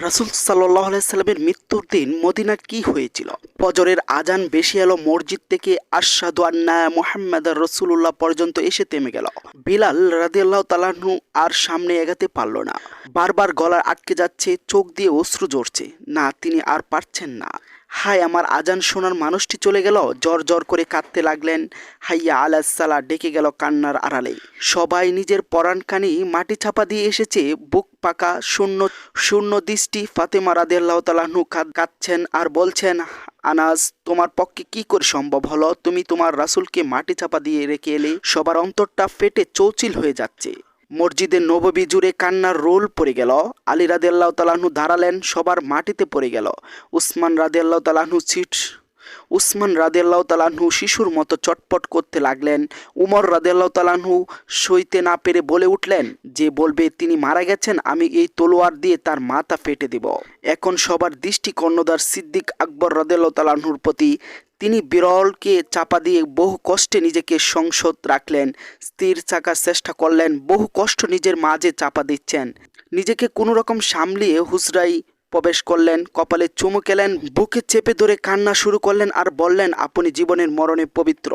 রাসুল সাল্লাহ সাল্লামের মৃত্যুর দিন মদিনার কি হয়েছিল? ফজরের আজান বেশি এলো, মসজিদ থেকে আশাদু আন্না মোহাম্মদ রসুল্লাহ পর্যন্ত এসে থেমে গেল। বিলাল রাদিয়াল্লাহ তালাহু আর সামনে এগাতে পারল না। বারবার গলার আটকে যাচ্ছে, চোখ দিয়ে অশ্রু ঝরছে। না, তিনি আর পারছেন না। হায়, আমার আজান শোনার মানুষটি চলে গেল। জ্বর জ্বর করে কাঁদতে লাগলেন। হাইয়া আলাসালা ডেকে গেল কান্নার আড়ালে। সবাই নিজের পরাণকানি মাটি ছাপা দিয়ে এসেছে। বুক পাকা, শূন্য শূন্য দৃষ্টি ফাতেমা রাদিয়াল্লাহ তালাহনু কাঁদছেন আর বলছেন, আনাজ, তোমার পক্ষে কি করে সম্ভব হলো? তুমি তোমার রাসূলকে মাটি চাপা দিয়ে রেখে এলে সবার অন্তরটা ফেটে চৌচিল হয়ে যাচ্ছে। মসজিদের নববী জুড়ে কান্নার রোল পড়ে গেল। আলী রাদিয়াল্লাহ তালাহনু দাঁড়ালেন সবার মাটিতে পড়ে গেল। উসমান রাদিয়াল্লাহ তালাহনু সিট উসমান রাদিয়াল্লাহ তালাহু শিশুর মতো চটপট করতে লাগলেন। উমর রাদিয়াল্লাহ তালাহু সইতে না পেরে বলে উঠলেন, যে বলবে তিনি মারা গেছেন, আমি এই তলোয়ার দিয়ে তার মাথা ফেটে দেব। এখন সবার দৃষ্টি কর্ণদার সিদ্দিক আকবর রাদিয়াল্লাহ তালাহুর প্রতি তিনি বিরলকে চাপা দিয়ে বহু কষ্টে নিজেকে সংসদ রাখলেন, স্থির থাকার চেষ্টা করলেন, বহু কষ্ট নিজের মাঝে চাপা দিচ্ছেন। নিজেকে কোনো রকম সামলিয়ে হুজরাই প্রবেশ করলেন, কপালে চুমু খেলেন, বুকে চেপে ধরে কান্না শুরু করলেন আর বললেন, আপনি জীবনের মরণে পবিত্র।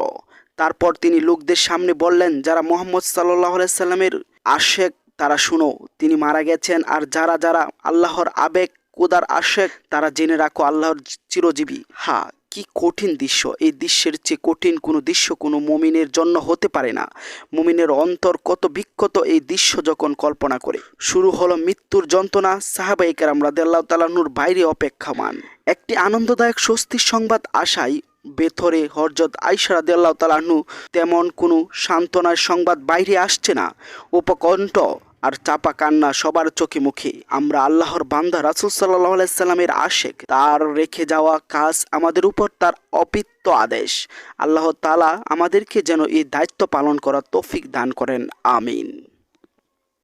তারপর তিনি লোকদের সামনে বললেন, যারা মোহাম্মদ সাল্লাহ সাল্লামের আশেক, তারা শুনো, তিনি মারা গেছেন আর যারা যারা আল্লাহর আবেগ, কোদার আশেক, তারা জেনে রাখো, আল্লাহর চিরজীবী। হা কি কঠিন দৃশ্য? এই দৃশ্যের চেয়ে কঠিন কোনো দৃশ্য কোনো মমিনের জন্য হতে পারে না। মমিনের অন্তর কত বিক্ষত এই দৃশ্য যখন কল্পনা করে। শুরু হলো মৃত্যুর যন্ত্রণা সাহাবাই কেরাম রাদেল্লাহ তালানুর বাইরে অপেক্ষমান। একটি আনন্দদায়ক স্বস্তির সংবাদ আশায় বেথরে হরজত আইসা রাদিয়াল্লাহ তালাহনু তেমন কোনো সান্ত্বনার সংবাদ বাইরে আসছে না। উপকণ্ঠ আর চাপা কান্না সবার চোখে মুখে আমরা আল্লাহর বান্দা, রাসুল সাল্লাহ আলাইসাল্লামের আশেক। তার রেখে যাওয়া কাজ আমাদের উপর তার অপিত্ত আদেশ। আল্লাহ তালা আমাদেরকে যেন এই দায়িত্ব পালন করার তৌফিক দান করেন। আমিন।